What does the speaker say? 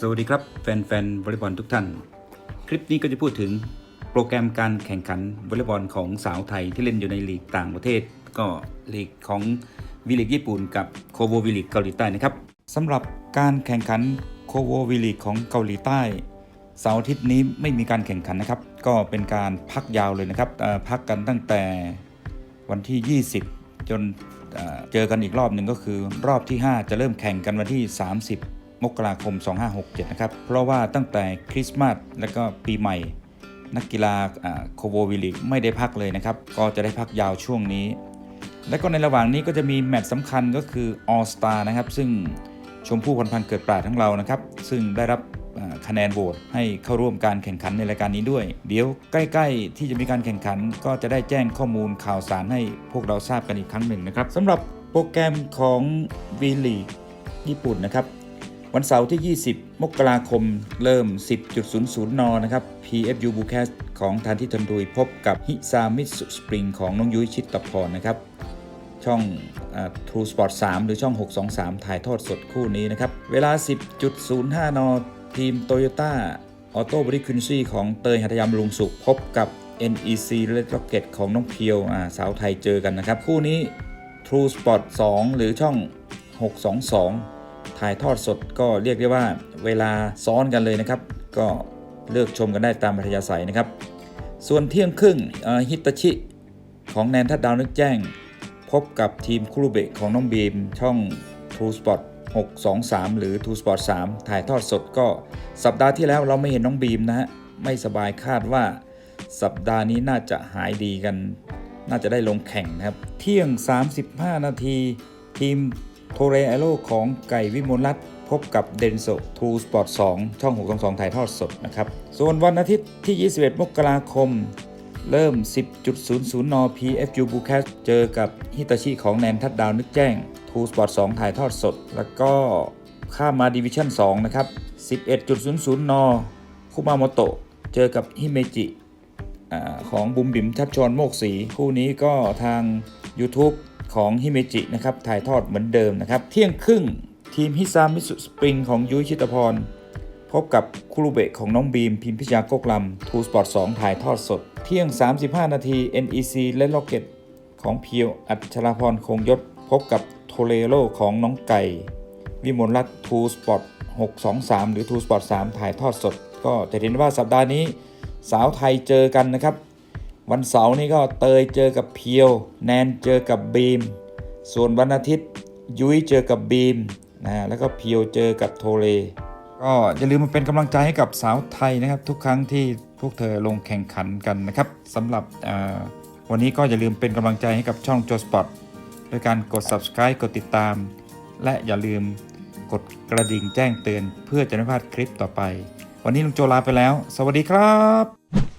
สวัสดีครับ แฟนๆวอลเลย์บอลทุกท่าน คลิปนี้ก็จะพูดถึงโปรแกรมการแข่งขันวอลเลย์บอลของสาวไทยที่เล่นอยู่ในลีกต่างประเทศ ก็ลีกของวีลีกญี่ปุ่นกับโคโววีลีกเกาหลีใต้นะครับสำหรับการแข่งขันโคโววีลีกของเกาหลีใต้เสาร์อาทิตย์นี้ไม่มีการแข่งขันนะครับ ก็เป็นการพักยาวเลยนะครับพักกันตั้งแต่วันที่ 20 จนเจอกันอีกรอบหนึ่งก็คือรอบที่ 5 จะเริ่มแข่งกันวันที่ 30 มกราคม 2567 นะครับ เพราะว่าตั้งแต่คริสต์มาสและก็ปีใหม่ นักกีฬาโคโววิลิกไม่ได้พักเลยนะครับ ก็จะได้พักยาวช่วงนี้ และก็ในระหว่างนี้ก็จะมีแมตช์สำคัญก็คือ All Star นะครับ ซึ่งชมพู่พันพันเกิดปราดทั้งเรานะครับ ซึ่งได้รับคะแนนโหวตให้เข้าร่วมการแข่งขันในรายการนี้ด้วย เดี๋ยวใกล้ๆ ที่จะมีการแข่งขันก็จะได้แจ้งข้อมูลข่าวสารให้พวกเราทราบกันอีกครั้งหนึ่งนะครับสำหรับโปรแกรมของวีลีญี่ปุ่นนะครับ วันเสาร์ที่ 20 มกราคม เริ่ม 10.00 น นะครับ PFU b u c a s t ของทานที่ทันดุยพบกับฮิซามิสุสปริงของน้องยุ้ยชิตตพรนะครับ ช่อง True Sport 3 หรือช่อง 623 ถ่ายทอดสดคู่นี้นะครับ เวลา 10.05 น ทีม Toyota Auto b r i q u i n c y ของเตยหัตยามลุงสุขพบกับ NEC Red Rocket ของน้องเพียวสาวไทยเจอกันนะครับ คู่นี้ True Sport 2 หรือช่อง 622 ถ่ายทอดสดก็เรียกได้ว่าเวลาซ้อนกันเลยนะครับ ก็เลือกชมกันได้ตามอัธยาศัยนะครับ ส่วนเที่ยงครึ่งฮิตาชิของแนนทัดดาวนึกแจ้ง พบกับทีมคุรุเบะของน้องบีมช่อง True Sport 623 หรือ True Sport 3 ถ่ายทอดสดก็สัปดาห์ที่แล้วเราไม่เห็นน้องบีมนะฮะไม่สบายคาดว่าสัปดาห์นี้น่าจะหายดีกัน น่าจะได้ลงแข่งนะครับ เที่ยง 35 นาทีทีม โทเรไอโลของไก่วิมลรัตพบกับเดนโซทูสปอร์ต2ช่อง 622 ถ่ายทอดสดนะครับ ส่วนวันอาทิตย์ที่ 21 มกราคม เริ่ม 10.00 น PFU b u c a s เจอกับฮิตาชิของแนนทัดดาวนึกแจ้งทูสปอร์ต2ถ่ายทอดสด แล้วก็ข้ามมาดิวิชั่น2นะครับ 11.00 น คุมาโมโตะเจอกับฮิเมจิของบุมบิมชัดชอนโมกสี คู่นี้ก็ทาง YouTube ของฮิเมจินะครับถ่ายทอดเหมือนเดิมนะครับ เที่ยงครึ่งทีมฮิซามิสุสปริงของยุ้ยชิตพร พบกับคุรุเบะของน้องบีม พิมพิชยาโกกลำทูสปอร์ต2ถ่ายทอดสด เที่ยง 35 นาที NEC และล็อกเก็ตของเพียวอัชราพรคงยศ พบกับโทเลโลของน้องไก่ วิมลรัตน์ทูสปอร์ต623 หรือทูสปอร์ต3ถ่ายทอดสด ก็จะเห็นว่าสัปดาห์นี้ สาวไทยเจอกันนะครับ วันเสาร์นี้ก็เตยเจอกับเพียว แนนเจอกับบีม ส่วนวันอาทิตย์ยุ้ยเจอกับบีมนะแล้วก็เพียวเจอกับโทเลก็อย่าลืมมาเป็นกำลังใจให้กับสาวไทยนะครับ ทุกครั้งที่พวกเธอลงแข่งขันกันนะครับสำหรับวันนี้ก็อย่าลืมเป็นกำลังใจให้กับช่องโจสปอร์ตด้วยการกด subscribe กดติดตาม และอย่าลืมกดกระดิ่งแจ้งเตือน เพื่อจะไม่พลาดคลิปต่อไป วันนี้ลุงโจลาไปแล้ว สวัสดีครับ